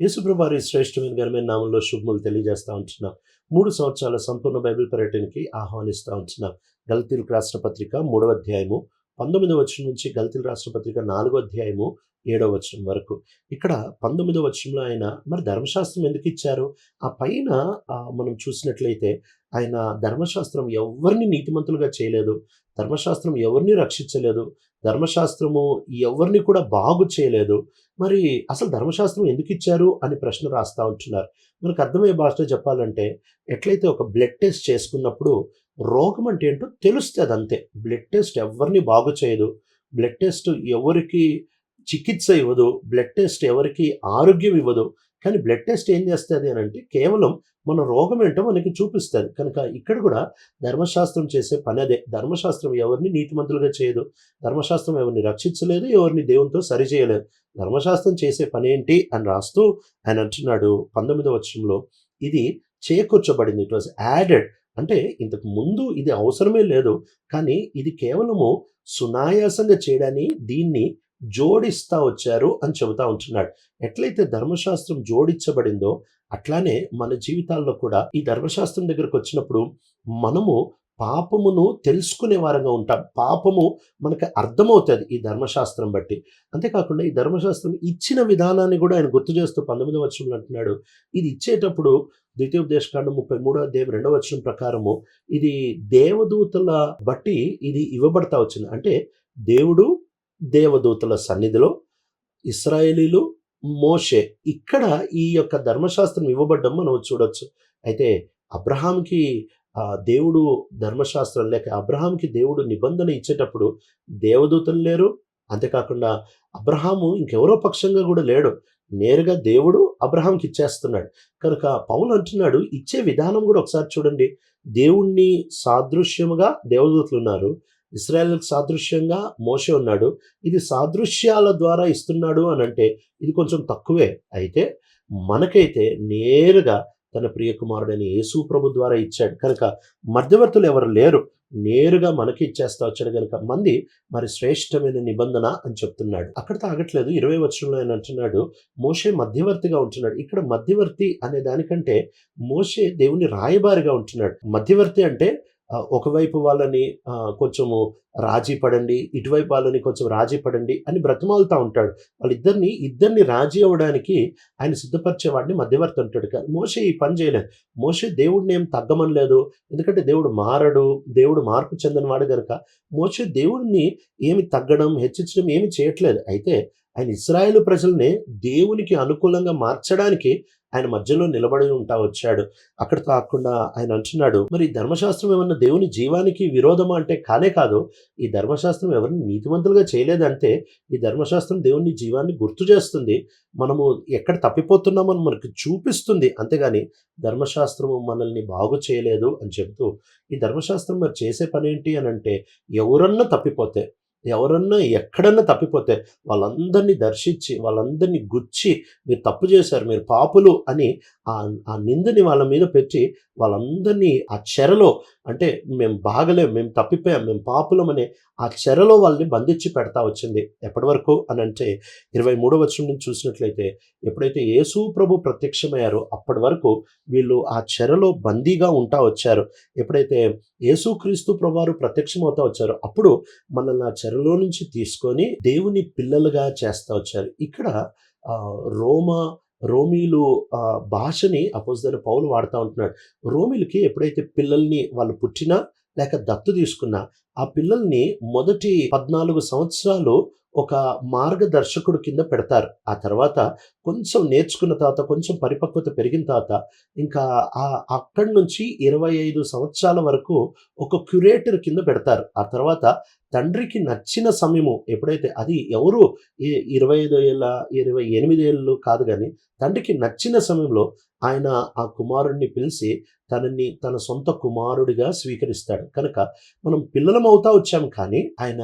యేసుప్రభారి శ్రేష్టమైన ఘనమైన నామంలో శుభములు తెలియజేస్తూ ఉంటున్నాం. మూడు సంవత్సరాల సంపూర్ణ బైబిల్ పర్యటనకి ఆహ్వానిస్తూ ఉంటున్నాం. గల్తీలకు రాష్ట్ర పత్రిక మూడవ అధ్యాయము పంతొమ్మిదవ వచనం నుంచి గల్తీల రాష్ట్ర పత్రిక నాలుగో అధ్యాయము ఏడవ వచనం వరకు. ఇక్కడ పంతొమ్మిదవ వచనంలో ఆయన మరి ధర్మశాస్త్రం ఎందుకు ఇచ్చారు? ఆ పైన మనం చూసినట్లయితే ఆయన ధర్మశాస్త్రం ఎవరిని నీతిమంతులుగా చేయలేదు ధర్మశాస్త్రం ఎవరిని రక్షించలేదు ధర్మశాస్త్రము ఎవరిని కూడా బాగు చేయలేదు మరి అసలు ధర్మశాస్త్రం ఎందుకు ఇచ్చారు అని ప్రశ్న రాస్తా ఉంటున్నారు. మనకు అర్థమయ్యే భాషలో చెప్పాలంటే ఎట్లయితే ఒక బ్లడ్ టెస్ట్ చేసుకున్నప్పుడు రోగం అంటే ఏంటో తెలుస్తుంది అంతే. బ్లడ్ టెస్ట్ ఎవరిని బాగు చేయదు. బ్లడ్ టెస్ట్ ఎవరికి చికిత్స ఇవ్వదు. బ్లడ్ టెస్ట్ ఎవరికి ఆరోగ్యం ఇవ్వదు. కానీ బ్లడ్ టెస్ట్ ఏం చేస్తుంది అని అంటే కేవలం మన రోగం ఏంటో మనకి చూపిస్తుంది. కనుక ఇక్కడ కూడా ధర్మశాస్త్రం చేసే పని అదే. ధర్మశాస్త్రం ఎవరిని నీతిమంతులుగా చేయదు. ధర్మశాస్త్రం ఎవరిని రక్షించలేదు ఎవరిని దేవునితో సరిచేయలేదు ధర్మశాస్త్రం చేసే పని ఏంటి అని రాస్తూ ఆయన అంటున్నాడు పంతొమ్మిదవ వచ్చంలో ఇది చేకూర్చబడింది. ఇట్ వాజ్ యాడెడ్ అంటే ఇంతకు ముందు ఇది అవసరమే లేదు. కానీ ఇది కేవలము సునాయాసంగా చేయడాన్ని దీన్ని జోడిస్తా వచ్చారు అని చెబుతా ఉంటున్నాడు. ఎట్లయితే ధర్మశాస్త్రం జోడించబడిందో అట్లానే మన జీవితాల్లో కూడా ఈ ధర్మశాస్త్రం దగ్గరకు వచ్చినప్పుడు మనము పాపమును తెలుసుకునే వారంగా ఉంటాం. పాపము మనకు అర్థమవుతుంది ఈ ధర్మశాస్త్రం బట్టి. అంతేకాకుండా ఈ ధర్మశాస్త్రం ఇచ్చిన విధానాన్ని కూడా ఆయన గుర్తు చేస్తూ పంతొమ్మిదవ వచనంలో అంటున్నాడు. ఇది ఇచ్చేటప్పుడు ద్వితీయోపదేశకాండం ముప్పై మూడో అధ్యాయం రెండవ వచనం ప్రకారము ఇది దేవదూతల బట్టి ఇది ఇవ్వబడతా వచ్చింది. అంటే దేవుడు దేవదూతల సన్నిధిలో ఇస్రాయేలీలు మోషే ఇక్కడ ఈ యొక్క ధర్మశాస్త్రం ఇవ్వబడ్డం మనం చూడొచ్చు. అయితే అబ్రహాంకి దేవుడు ధర్మశాస్త్రం లేక అబ్రహాంకి దేవుడు నిబంధన ఇచ్చేటప్పుడు దేవదూతలు లేరు. అంతేకాకుండా అబ్రహాము ఇంకెవరో పక్షంగా కూడా లేడు. నేరుగా దేవుడు అబ్రహాంకి ఇచ్చేస్తున్నాడు. కనుక పౌలు అంటున్నాడు ఇచ్చే విధానం కూడా ఒకసారి చూడండి. దేవుణ్ణి సాదృశ్యముగా దేవదూతలు ఉన్నారు. ఇస్రాయేల్కి సాదృశ్యంగా మోసే ఉన్నాడు. ఇది సాదృశ్యాల ద్వారా ఇస్తున్నాడు అని అంటే ఇది కొంచెం తక్కువే. అయితే మనకైతే నేరుగా తన ప్రియకుమారుడైన యేసు ప్రభు ద్వారా ఇచ్చాడు. కనుక మధ్యవర్తులు ఎవరు లేరు. నేరుగా మనకి ఇచ్చేస్తా వచ్చాడు కనుక మంది మరి శ్రేష్టమైన నిబంధన అని చెప్తున్నాడు. అక్కడ తాగట్లేదు. ఇరవై వచ్చంలో ఆయన అంటున్నాడు మోషే మధ్యవర్తిగా ఉంటున్నాడు. ఇక్కడ మధ్యవర్తి అనే దానికంటే మోషే దేవుని రాయబారిగా ఉంటున్నాడు. మధ్యవర్తి అంటే ఒకవైపు వాళ్ళని కొంచెము రాజీ పడండి ఇటువైపు వాళ్ళని కొంచెం రాజీ పడండి అని బ్రతిమాలుతా ఉంటాడు. వాళ్ళిద్దరిని ఇద్దరిని రాజీ అవ్వడానికి ఆయన సిద్ధపరిచేవాడిని మధ్యవర్తి అంటాడు కానీ మోసే ఈ పని చేయలేదు. మోసే దేవుడిని ఏం తగ్గమనలేదు ఎందుకంటే దేవుడు మారడు దేవుడు మార్పు చెందినవాడు కనుక మోసే దేవుడిని ఏమి తగ్గడం హెచ్చించడం ఏమి చేయట్లేదు. అయితే ఆయన ఇస్రాయేల్ ప్రజల్ని దేవునికి అనుకూలంగా మార్చడానికి ఆయన మధ్యలో నిలబడి ఉంటా వచ్చాడు. అక్కడ కాకుండా ఆయన అంటున్నాడు మరి ఈ ధర్మశాస్త్రం ఏమన్నా దేవుని జీవానికి విరోధమా? అంటే కానే కాదు ఈ ధర్మశాస్త్రం ఎవరిని నీతివంతులుగా చేయలేదంటే ఈ ధర్మశాస్త్రం దేవుని జీవాన్ని గుర్తు చేస్తుంది. మనము ఎక్కడ తప్పిపోతున్నామని మనకు చూపిస్తుంది. అంతేగాని ధర్మశాస్త్రము మనల్ని బాగు చేయలేదు అని చెబుతూ ఈ ధర్మశాస్త్రం మరి చేసే పని ఏంటి? అని అంటే ఎవరన్నా తప్పిపోతే ఎవరన్నా ఎక్కడన్నా తప్పిపోతే వాళ్ళందరినీ దర్శించి వాళ్ళందరినీ గుచ్చి మీరు తప్పు చేశారు మీరు పాపులు అని ఆ ఆ నిందని వాళ్ళ మీద పెట్టి వాళ్ళందరినీ ఆ చెరలో అంటే మేము బాగలేము మేము తప్పిపోయాం మేము పాపులం అనే ఆ చెరలో వాళ్ళని బంధించి పెడతా వచ్చింది. ఎప్పటి వరకు అని అంటే ఇరవై మూడవ వచనం నుంచి చూసినట్లయితే ఎప్పుడైతే యేసు ప్రభు ప్రత్యక్షమయ్యారో అప్పటి వరకు వీళ్ళు ఆ చెరలో బందీగా ఉంటా వచ్చారు. ఎప్పుడైతే యేసుక్రీస్తు ప్రభువారు ప్రత్యక్షమవుతా వచ్చారో అప్పుడు మనల్ని ఆ చెర చెరలో నుంచి తీసుకొని దేవుని పిల్లలుగా చేస్తా వచ్చారు. ఇక్కడ రోమా రోమీలు భాషని అపోజిట్ పౌలు వాడుతూ ఉంటున్నాడు. రోమిలకి ఎప్పుడైతే పిల్లల్ని వాళ్ళు పుట్టినా లేక దత్తు తీసుకున్నా ఆ పిల్లల్ని మొదటి పద్నాలుగు సంవత్సరాలు ఒక మార్గదర్శకుడు కింద పెడతారు. ఆ తర్వాత కొంచెం నేర్చుకున్న తర్వాత కొంచెం పరిపక్వత పెరిగిన తర్వాత ఇంకా ఆ అక్కడి నుంచి ఇరవై ఐదు సంవత్సరాల వరకు ఒక క్యురేటర్ కింద పెడతారు. ఆ తర్వాత తండ్రికి నచ్చిన సమయము ఎప్పుడైతే అది ఎవరు ఇరవై ఐదు ఏళ్ళ ఇరవై ఎనిమిది ఏళ్ళు కాదు కానీ తండ్రికి నచ్చిన సమయంలో ఆయన ఆ కుమారుడిని పిలిచి తనని తన సొంత కుమారుడిగా స్వీకరిస్తాడు. కనుక మనం పిల్లలం అవుతా వచ్చాం కానీ ఆయన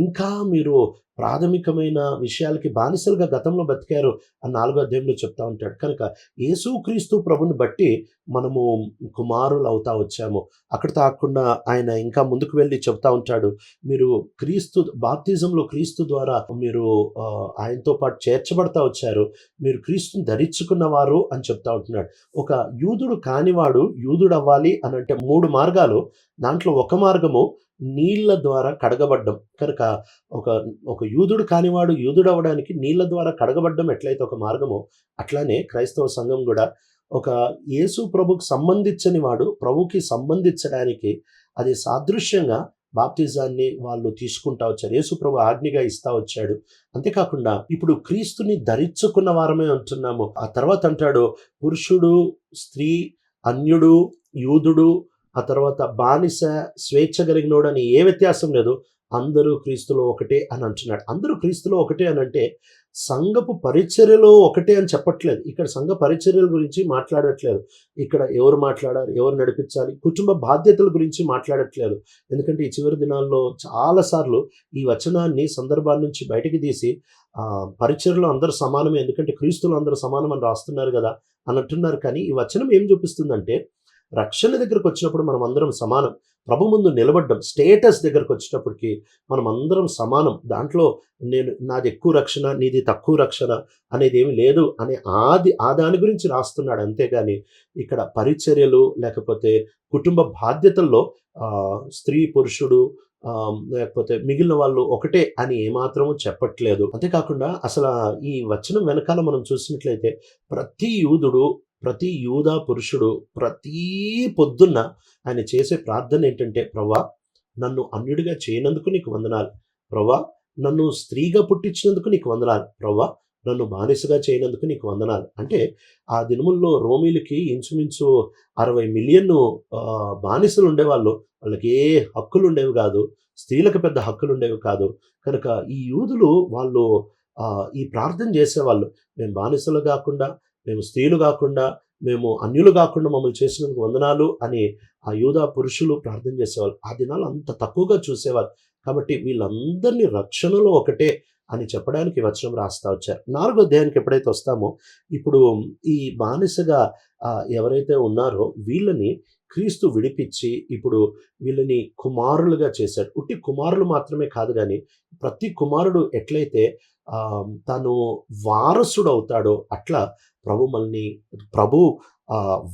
ఇంకా మీరు ప్రాథమికమైన విషయాలకి బానిసలుగా గతంలో బతికారు అని నాలుగో అధ్యాయంలో చెప్తా ఉంటాడు. కనుక యేసుక్రీస్తు ప్రభుని బట్టి మనము కుమారులు అవుతా వచ్చాము. అక్కడ తాకుండా ఆయన ఇంకా ముందుకు వెళ్ళి చెప్తా ఉంటాడు. మీరు క్రీస్తు బాప్తిజంలో క్రీస్తు ద్వారా మీరు ఆయనతో పాటు చేర్చబడతా వచ్చారు. మీరు క్రీస్తుని ధరించుకున్నవారు అని చెప్తా ఉంటున్నాడు. ఒక యూదుడు కానివాడు యూదుడు అవ్వాలి అని అంటే మూడు మార్గాలు. దాంట్లో ఒక మార్గము నీళ్ళ ద్వారా కడగబడ్డం. కనుక ఒక ఒక యూదుడు కానివాడు యూదుడు అవ్వడానికి నీళ్ళ ద్వారా కడగబడ్డం ఎట్లయితే ఒక మార్గమో అట్లానే క్రైస్తవ సంఘం కూడా ఒక యేసు ప్రభుకి సంబంధించని వాడు ప్రభుకి సంబంధించడానికి అది సాదృశ్యంగా బాప్తిజాన్ని వాళ్ళు తీసుకుంటా వచ్చారు. యేసుప్రభు ఆజ్ఞగా ఇస్తా వచ్చాడు. అంతేకాకుండా ఇప్పుడు క్రీస్తుని ధరించుకున్న వారమే అంటున్నాము. ఆ తర్వాత అంటాడు పురుషుడు స్త్రీ అన్యుడు యూదుడు ఆ తర్వాత బానిస స్వేచ్ఛ కలిగినోడు అని ఏ వ్యత్యాసం లేదు. అందరూ క్రీస్తులో ఒకటే అని అంటున్నాడు. అందరూ క్రీస్తులో ఒకటే అని అంటే సంఘపు పరిచర్యలో ఒకటే అని చెప్పట్లేదు. ఇక్కడ సంఘ పరిచర్యల గురించి మాట్లాడట్లేదు. ఇక్కడ ఎవరు మాట్లాడాలి ఎవరు నడిపించాలి? కుటుంబ బాధ్యతల గురించి మాట్లాడట్లేదు. ఎందుకంటే ఈ చివరి దినాల్లో చాలాసార్లు ఈ వచనాన్ని సందర్భాల నుంచి బయటకు తీసి పరిచర్లో అందరూ సమానమే ఎందుకంటే క్రీస్తులు అందరూ సమానం అని రాస్తున్నారు కదా అని అంటున్నారు కానీ ఈ వచనం ఏం చూపిస్తుందంటే రక్షణ దగ్గరకు వచ్చినప్పుడు మనం అందరం సమానం. ప్రభు ముందు నిలబడ్డం స్టేటస్ దగ్గరకు వచ్చేటప్పటికి మనం అందరం సమానం. దాంట్లో నేను నాది ఎక్కువ రక్షణ నీది తక్కువ రక్షణ అనేది ఏమి లేదు అనే ఆది ఆ దాని గురించి రాస్తున్నాడు. అంతేగాని ఇక్కడ పరిచర్యలు లేకపోతే కుటుంబ బాధ్యతల్లో స్త్రీ పురుషుడు లేకపోతే మిగిలిన వాళ్ళు ఒకటే అని ఏమాత్రము చెప్పట్లేదు. అంతేకాకుండా అసలు ఈ వచనం వెనకాల మనం చూసినట్లయితే ప్రతి యూదుడు ప్రతి యూదా పురుషుడు ప్రతి పొద్దున్న ఆయన చేసే ప్రార్థన ఏంటంటే ప్రవ్వా నన్ను అన్యుడిగా చేయనందుకు నీకు వందనాలు. ప్రవ్వా నన్ను స్త్రీగా పుట్టించినందుకు నీకు వందనాలు. ప్రవ్వా నన్ను బానిసగా చేయనందుకు నీకు వందనాలు. అంటే ఆ దినముల్లో రోమిలకి ఇంచుమించు అరవై మిలియన్ బానిసలు ఉండేవాళ్ళు వాళ్ళకి ఏ హక్కులు ఉండేవి కాదు. స్త్రీలకు పెద్ద హక్కులు ఉండేవి కాదు. కనుక ఈ యూదులు వాళ్ళు ఈ ప్రార్థన చేసేవాళ్ళు. మేము బానిసలు కాకుండా మేము స్త్రీలు కాకుండా మేము అన్యులు కాకుండా మమ్మల్ని చేసినందుకు వందనాలు అని ఆ యూదా పురుషులు ప్రార్థన చేసేవాళ్ళు. ఆ దినాలు అంత తక్కువగా చూసేవారు కాబట్టి వీళ్ళందరినీ రక్షణలో ఒకటే అని చెప్పడానికి వచనం రాస్తా వచ్చారు. నాలుగో అధ్యాయానికి ఎప్పుడైతే వస్తామో ఇప్పుడు ఈ బానిసగా ఎవరైతే ఉన్నారో వీళ్ళని క్రీస్తు విడిపించి ఇప్పుడు వీళ్ళని కుమారులుగా చేశాడు. ఉట్టి కుమారులు మాత్రమే కాదు కానీ ప్రతి కుమారుడు ఎట్లయితే తను వారసుడు అవుతాడో అట్లా ప్రభు మనల్ని ప్రభు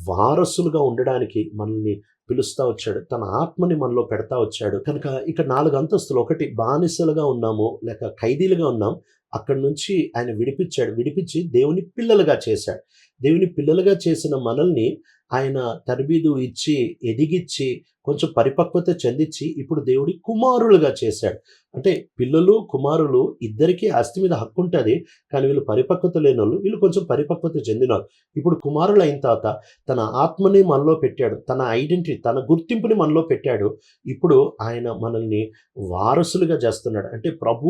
వారసులుగా ఉండడానికి మనల్ని పిలుస్తా వచ్చాడు. తన ఆత్మని మనలో పెడతా వచ్చాడు. కనుక ఇక్కడ నాలుగు అంతస్తులు ఒకటి బానిసలుగా ఉన్నాము లేక ఖైదీలుగా ఉన్నాం. అక్కడి నుంచి ఆయన విడిపించాడు. విడిపించి దేవుని పిల్లలుగా చేశాడు. దేవుని పిల్లలుగా చేసిన మనల్ని ఆయన తరబీదు ఇచ్చి ఎదిగిచ్చి కొంచెం పరిపక్వత చెందించి ఇప్పుడు దేవుడి కుమారులుగా చేశాడు. అంటే పిల్లలు కుమారులు ఇద్దరికీ ఆస్తి మీద హక్కు ఉంటుంది కానీ వీళ్ళు పరిపక్వత లేని వాళ్ళు వీళ్ళు కొంచెం పరిపక్వత చెందినారు ఇప్పుడు కుమారులు అయిన తర్వాత తన ఆత్మని మనలో పెట్టాడు తన ఐడెంటిటీ తన గుర్తింపుని మనలో పెట్టాడు. ఇప్పుడు ఆయన మనల్ని వారసులుగా చేస్తున్నాడు. అంటే ప్రభు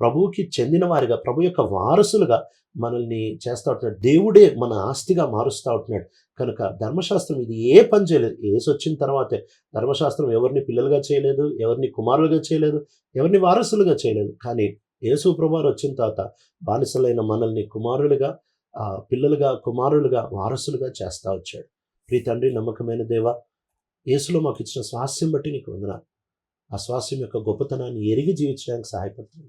ప్రభువుకి చెందిన వారిగా ప్రభు యొక్క వారసులుగా మనల్ని చేస్తా ఉంటున్నాడు. దేవుడే మన ఆస్తిగా మారుస్తూ ఉంటున్నాడు. కనుక ధర్మశాస్త్రం ఇది ఏ పని చేయలేదు. ఏసు వచ్చిన తర్వాతే ధర్మశాస్త్రం ఎవరిని పిల్లలుగా చేయలేదు ఎవరిని కుమారులుగా చేయలేదు ఎవరిని వారసులుగా చేయలేదు. కానీ యేసు ప్రభువారు వచ్చిన తర్వాత బానిసలైన మనల్ని కుమారులుగా పిల్లలుగా కుమారులుగా వారసులుగా చేస్తూ వచ్చాడు. ప్రీ తండ్రి నమ్మకమైన దేవ యేసులో మాకు ఇచ్చిన స్వాస్యం బట్టి నీకు వందనాలు. ఆ స్వాస్యం యొక్క గొప్పతనాన్ని ఎరిగి జీవించడానికి సహాయపడుతుంది